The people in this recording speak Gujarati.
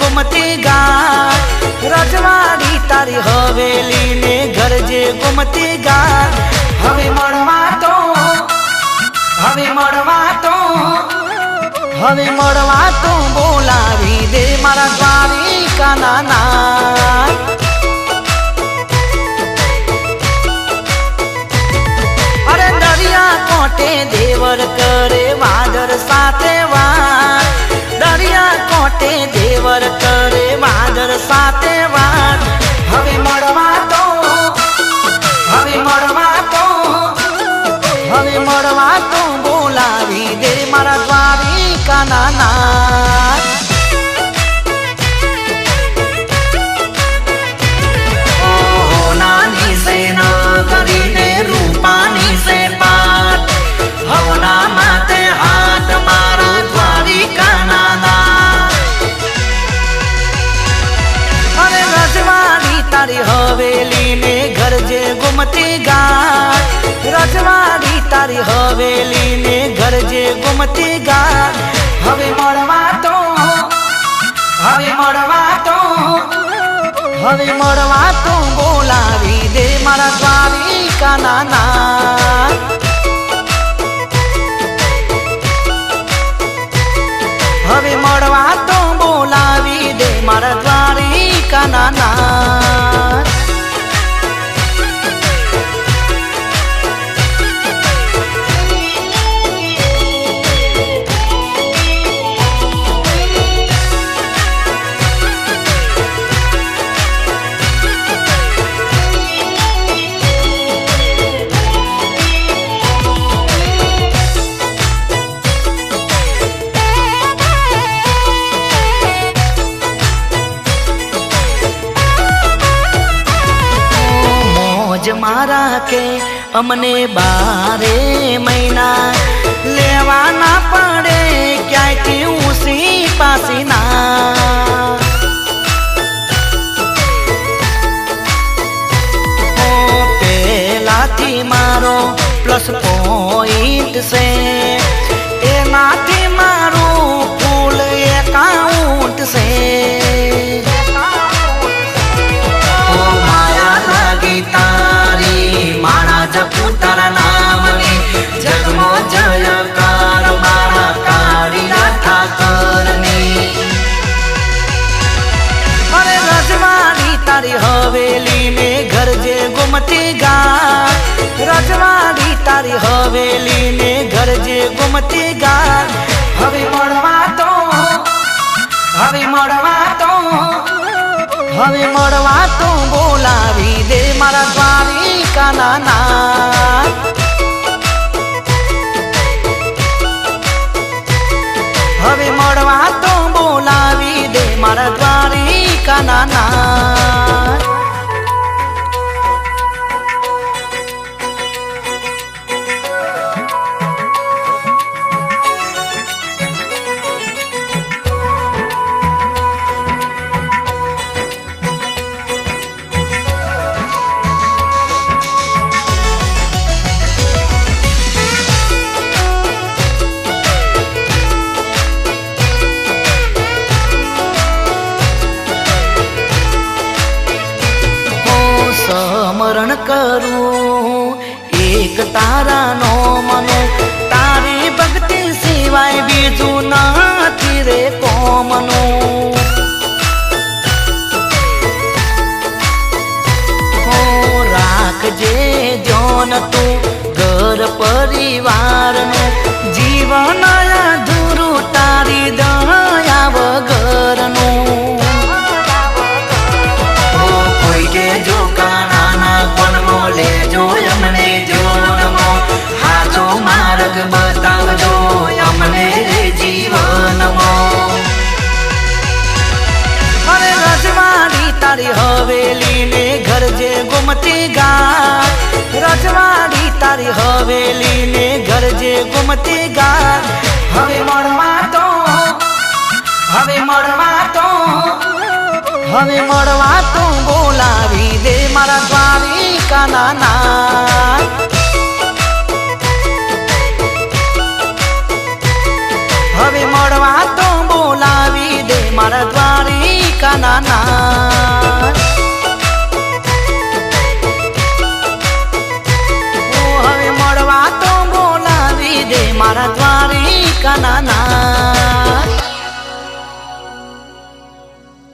ગુમતી ગા રજવાડી તારી હવેલી ને ઘર જે ગુમતી ગા હવે મળવા તો, હવે મળવા તો, હવે મળવા તો બોલાવી દે મારા દ્વારિકા નાના અરે દરિયા કોટે દેવર કરે વાદર સાથે. સાથે વાત. હવે મળવા તો, હવે મળવા તો, હવે મળવા તો બોલાવી દે મારા દ્વારિકા નાના ગુમતી ગાય. રજવાડી તારી હવેલી ને ઘર જે ગુમતી ગાય. હવે મળવા તો, હવે મળવા તો, હવે મળવા તો બોલાવી દે મારા દ્વારિકા નાના હવે મળવા તો મારા કે અમને બારે મહિના લેવાના પડે ક્યાંયથી ઉસી પાસીના. પેલાથી મારો પ્લસ પોઈન્ટ છે. એનાથી ગા. રજવાડી તારી હવેલી ને ઘર જે ગુમતી ગા. હવે મળવા તો, હવે મળવા તો, હવે મળવા તો બોલાવી દે મારા દ્વારિકા નાના હવે મળવા તો બોલાવી દે મારા દ્વારિકા નાના કરું? એક તારા નો મનો તારી ભક્તિ સિવાય બીજું નથી રે કોમનું. રાખજે જોન તું ઘર પરિવારનું તારી હવેલી ને ઘર જે ગુમતી ગા રજવાડી તારી હવેલી ને ઘર જે ગુમતી ગા હવે મળવા તો, હવે મળવા તો, હવે મળવા તો બોલાવી દે મારા દ્વારિકા નાના હવે મળવા તો બોલાવી દે મારા દ્વારિકા દ્વારિકાના હવે મળવા